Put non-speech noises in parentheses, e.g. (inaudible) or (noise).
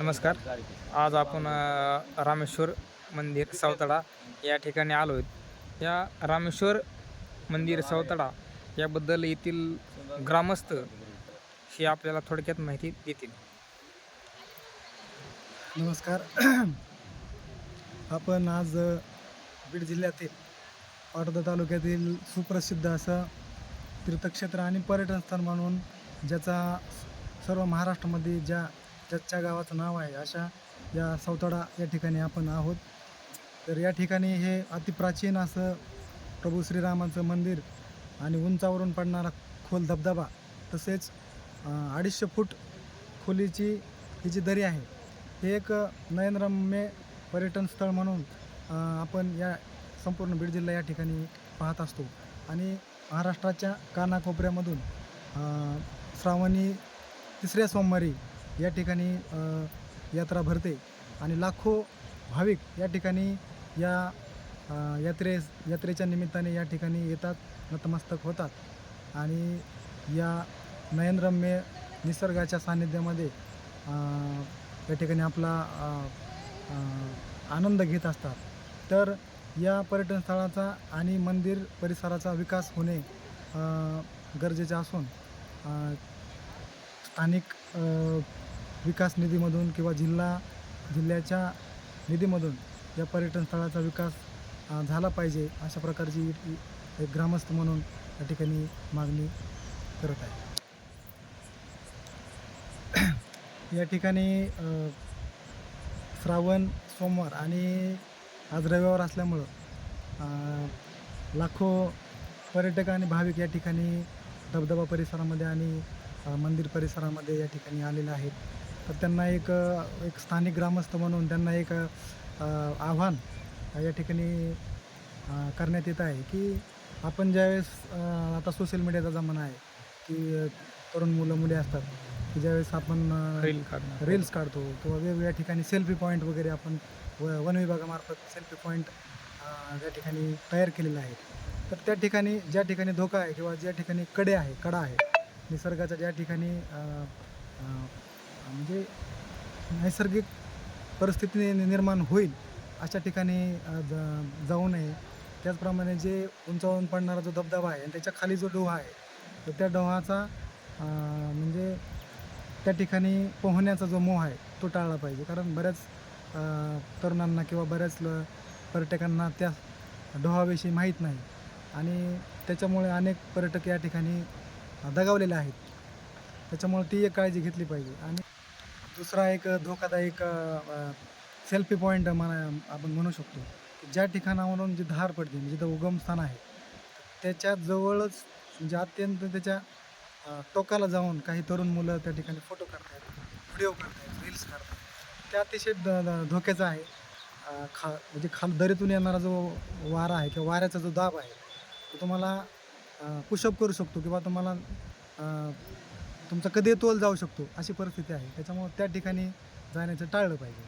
नमस्कार. आज आपण रामेश्वर मंदिर सावताडा या ठिकाणी आलो आहेत या रामेश्वर मंदिर सावताडा याबद्दल येथील ग्रामस्थ हे आपल्याला थोडक्यात माहिती देतील. नमस्कार. (clears throat) आपण आज बीड जिल्ह्यातील पाटोदा तालुक्यातील सुप्रसिद्ध असं तीर्थक्षेत्र आणि पर्यटन स्थळ म्हणून ज्याचा सर्व महाराष्ट्रामध्ये ज्या ज्याच्या गावाचं नाव आहे अशा या सौताडा या ठिकाणी आपण आहोत. तर या ठिकाणी हे अतिप्राचीन असं प्रभू श्रीरामाचं मंदिर आणि उंचावरून पडणारा खोल धबधबा तसेच अडीचशे फूट खोलीची ही जी दरी आहे हे एक नयनरम्य पर्यटन स्थळ म्हणून आपण या संपूर्ण बीड जिल्हा या ठिकाणी पाहत असतो. आणि महाराष्ट्राच्या कानाकोपऱ्यामधून श्रावणी तिसऱ्या सोमवारी या ठिकाणी यात्रा भरते. आणि लाखो भाविक या ठिकाणी या यात्रे यात्रेच्या निमित्ताने या ठिकाणी येतात नतमस्तक होतात. आणि या नयनरम्य निसर्गाच्या सान्निध्यामध्ये या ठिकाणी आपला आनंद घेत असतात. तर या पर्यटन स्थळाचा आणि मंदिर परिसराचा विकास होणे गरजेचे असून स्थानिक विकास निधीमधून किंवा जिल्हा जिल्ह्याच्या निधीमधून या पर्यटन स्थळाचा विकास झाला पाहिजे अशा प्रकारची एक ग्रामस्थ म्हणून या ठिकाणी मागणी करत आहे. (clears throat) या ठिकाणी श्रावण सोमवार आणि आज रविवार असल्यामुळं लाखो पर्यटक आणि भाविक या ठिकाणी धबधबा परिसरामध्ये आणि मंदिर परिसरामध्ये या ठिकाणी आलेले आहेत. तर त्यांना एक एक स्थानिक ग्रामस्थ म्हणून त्यांना एक आव्हान या ठिकाणी करण्यात येत आहे की आपण ज्यावेळेस आता सोशल मीडियाचा जमाना आहे की तरुण मुलं मुली असतात की ज्यावेळेस आपण रील रील्स काढतो किंवा वेगवेगळ्या ठिकाणी सेल्फी पॉईंट वगैरे आपण व वन विभागामार्फत सेल्फी पॉईंट त्या ठिकाणी तयार केलेले आहेत. तर त्या ठिकाणी ज्या ठिकाणी धोका आहे किंवा ज्या ठिकाणी कडे आहे कडा आहे निसर्गाच्या ज्या ठिकाणी म्हणजे नैसर्गिक परिस्थिती निर्माण होईल अशा ठिकाणी ज- जाऊ नये. त्याचप्रमाणे जे उंचावरून पडणारा जो धबधबा आहे आणि त्याच्याखाली जो डोहा आहे तर त्या डोहाचा म्हणजे त्या ठिकाणी पोहण्याचा जो मोह आहे तो टाळला पाहिजे. कारण बऱ्याच तरुणांना किंवा बऱ्याच ल पर्यटकांना त्या डोहाविषयी माहीत नाही. आणि त्याच्यामुळे अनेक पर्यटक या ठिकाणी दगावलेले आहेत. त्याच्यामुळे ती एक काळजी घेतली पाहिजे. आणि दुसरा एक धोकादायक सेल्फी पॉईंट म्हणा आपण म्हणू शकतो ज्या ठिकाणावरून जी धार पडते म्हणजे जिथं उगमस्थान आहे त्याच्या जवळच म्हणजे अत्यंत त्याच्या टोकाला जाऊन काही तरुण मुलं त्या ठिकाणी फोटो काढतात व्हिडिओ काढतात रील्स काढतात ते अतिशय द धोक्याचं आहे. खा म्हणजे खाल दरीतून येणारा जो वारा आहे किंवा वाऱ्याचा जो दाब आहे तो तुम्हाला पुशअप करू शकतो किंवा तुम्हाला तुमचा कधी तोल जाऊ शकतो अशी परिस्थिती आहे. त्याच्यामुळं त्या ठिकाणी जाण्याचं टाळलं पाहिजे.